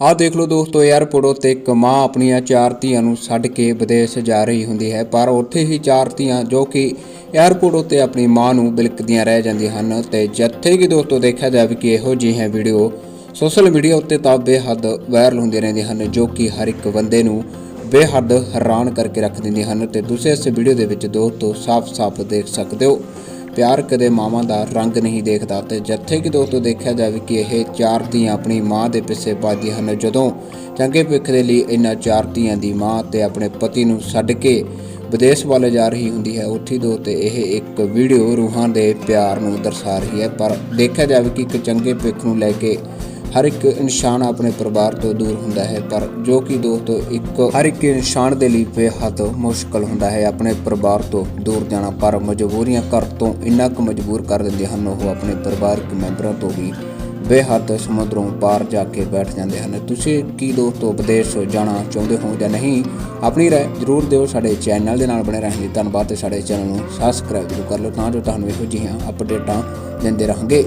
ਆਹ ਦੇਖ ਲਓ ਦੋਸਤੋ 에ਅਰਪੋਰਟ ਉੱਤੇ ਇੱਕ ਮਾਂ ਆਪਣੀਆਂ ਚਾਰ ਧੀਆਂ ਨੂੰ ਛੱਡ ਕੇ ਵਿਦੇਸ਼ ਜਾ ਰਹੀ ਹੁੰਦੀ ਹੈ, ਪਰ ਉੱਥੇ ਹੀ ਚਾਰ ਧੀਆਂ ਜੋ ਕਿ 에ਅਰਪੋਰਟ ਉੱਤੇ ਆਪਣੀ ਮਾਂ ਨੂੰ ਬਿਲਕਦੀਆਂ ਰਹਿ ਜਾਂਦੀਆਂ ਹਨ। ਤੇ ਜਿੱਥੇ ਕਿ ਦੋਸਤੋ ਦੇਖਿਆ ਜਾਵੇ ਕਿ ਇਹੋ ਜਿਹੀਆਂ ਵੀਡੀਓ ਸੋਸ਼ਲ ਮੀਡੀਆ ਉੱਤੇ ਤਾਂ ਬੇਹੱਦ ਵਾਇਰਲ ਹੁੰਦੀਆਂ ਰਹਿੰਦੀਆਂ ਹਨ, ਜੋ ਕਿ ਹਰ ਇੱਕ ਬੰਦੇ ਨੂੰ ਬੇਹੱਦ ਹੈਰਾਨ ਕਰਕੇ ਰੱਖ ਦਿੰਦੀਆਂ ਹਨ। ਤੇ ਤੁਸੀਂ ਇਸ ਵੀਡੀਓ ਦੇ ਵਿੱਚ ਦੋਸਤੋ ਸਾਫ਼-ਸਾਫ਼ ਦੇਖ ਸਕਦੇ ਹੋ। ਪਿਆਰ ਕਦੇ ਮਾਵਾਂ ਦਾ ਰੰਗ ਨਹੀਂ ਦੇਖਦਾ ਤੇ ਜਿੱਥੇ ਕਿ ਦੋਸਤੋ ਦੇਖਿਆ ਜਾਵੇ ਕਿ ਇਹ ਚਾਰ ਧੀਆਂ ਆਪਣੀ ਮਾਂ ਦੇ ਪਿੱਛੇ ਭੱਜਦੀਆਂ ਹਨ। ਜਦੋਂ ਚੰਗੇ ਭਵਿੱਖ ਦੇ ਲਈ ਇਹਨਾਂ ਚਾਰ ਧੀਆਂ ਦੀ ਮਾਂ ਤੇ ਆਪਣੇ ਪਤੀ ਨੂੰ ਛੱਡ ਕੇ ਵਿਦੇਸ਼ ਵੱਲ ਜਾ ਰਹੀ ਹੁੰਦੀ ਹੈ, ਉੱਥੇ ਦੋ ਤੇ ਇਹ ਇੱਕ ਵੀਡੀਓ ਰੂਹਾਂ ਦੇ ਪਿਆਰ ਨੂੰ ਦਰਸਾ ਰਹੀ ਹੈ। ਪਰ ਦੇਖਿਆ ਜਾਵੇ ਕਿ ਇੱਕ ਚੰਗੇ ਭਵਿੱਖ ਨੂੰ ਲੈ ਕੇ ਹਰ ਇੱਕ ਇਨਸਾਨ ਆਪਣੇ ਪਰਿਵਾਰ ਤੋਂ ਦੂਰ ਹੁੰਦਾ ਹੈ, ਪਰ ਜੋ ਕਿ ਦੋਸਤੋ ਇੱਕ, ਹਰ ਇੱਕ ਇਨਸਾਨ ਦੇ ਲਈ ਬੇਹੱਦ ਮੁਸ਼ਕਲ ਹੁੰਦਾ ਹੈ ਆਪਣੇ ਪਰਿਵਾਰ ਤੋਂ ਦੂਰ ਜਾਣਾ। ਪਰ ਮਜਬੂਰੀਆਂ ਘਰ ਤੋਂ ਇੰਨਾ ਕੁ ਮਜਬੂਰ ਕਰ ਦਿੰਦੇ ਹਨ, ਉਹ ਆਪਣੇ ਪਰਿਵਾਰਕ ਮੈਂਬਰਾਂ ਤੋਂ ਵੀ ਬੇਹੱਦ ਸਮੁੰਦਰੋਂ ਪਾਰ ਜਾ ਕੇ ਬੈਠ ਜਾਂਦੇ ਹਨ। ਤੁਸੀਂ ਕੀ ਦੋਸਤੋ ਵਿਦੇਸ਼ ਜਾਣਾ ਚਾਹੁੰਦੇ ਹੋ ਜਾਂ ਨਹੀਂ? ਆਪਣੀ ਰਾਏ ਜ਼ਰੂਰ ਦਿਓ, ਸਾਡੇ ਚੈਨਲ ਦੇ ਨਾਲ ਬਣੇ ਰਹਿਣ ਲਈ ਧੰਨਵਾਦ ਤੇ ਸਾਡੇ ਚੈਨਲ ਨੂੰ ਸਬਸਕ੍ਰਾਈਬ ਜ਼ਰੂਰ ਕਰ ਲਓ, ਤਾਂ ਜੋ ਤੁਹਾਨੂੰ ਇਹੋ ਜਿਹੀਆਂ ਅਪਡੇਟਾਂ ਦਿੰਦੇ ਰਹਾਂਗੇ।